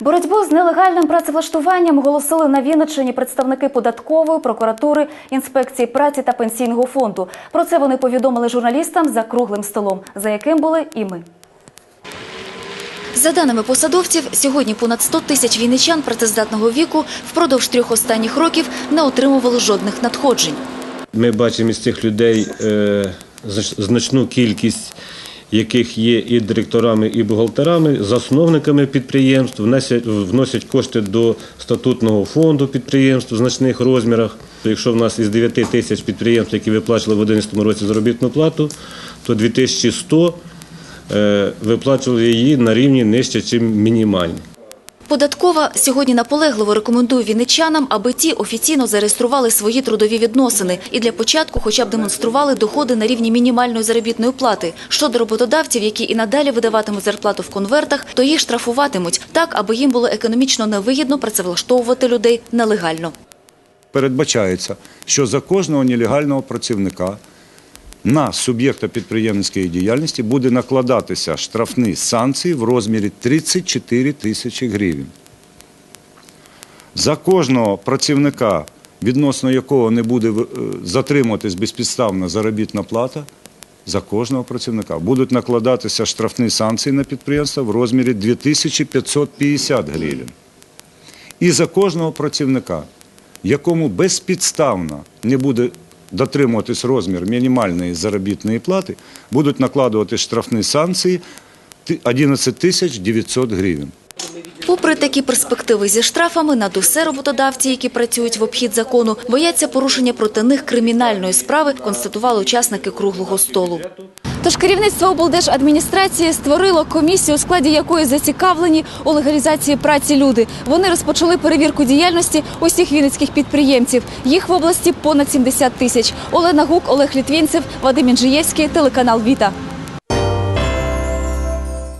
Боротьбу з нелегальним працевлаштуванням оголосили на Вінниччині представники податкової, прокуратури, інспекції праці та пенсійного фонду. Про це вони повідомили журналістам за круглим столом, за яким були і ми. За даними посадовців, сьогодні понад 100 тисяч вінничан працездатного віку впродовж трьох останніх років не отримували жодних надходжень. Ми бачимо із цих людей е, значну кількість, яких є і директорами, і бухгалтерами, засновниками підприємств, вносять, кошти до статутного фонду підприємств в значних розмірах. Якщо в нас із 9 тисяч підприємств, які виплачували в 2011 році заробітну плату, то 2100 е, виплачували її на рівні нижче, ніж мінімальні. Податкова сьогодні наполегливо рекомендує вінничанам, аби ті офіційно зареєстрували свої трудові відносини і для початку хоча б демонстрували доходи на рівні мінімальної заробітної плати. Щодо роботодавців, які і надалі видаватимуть зарплату в конвертах, то їх штрафуватимуть так, аби їм було економічно невигідно працевлаштовувати людей нелегально. передбачається, що за кожного нелегального працівника на суб'єкта підприємницької діяльності буде накладатися штрафні санкції в розмірі 34 тисячі гривень. За кожного працівника, відносно якого не буде е, затримуватись безпідставна заробітна плата, за кожного працівника будуть накладатися штрафні санкції на підприємство в розмірі 2550 гривень. І за кожного працівника, якому безпідставно не буде дотримуватись розмір мінімальної заробітної плати, будуть накладувати штрафні санкції ти- 11 тисяч 900 гривень. Попри такі перспективи зі штрафами, над усе роботодавці, які працюють в обхід закону, бояться порушення проти них кримінальної справи, констатували учасники круглого столу. Тож керівництво облдержадміністрації створило комісію, у складі якої зацікавлені у легалізації праці люди. Вони розпочали перевірку діяльності усіх вінницьких підприємців. Їх в області понад 70 тисяч. Олена Гук, Олег Літвінцев, Вадим Інжиєвський, телеканал Віта.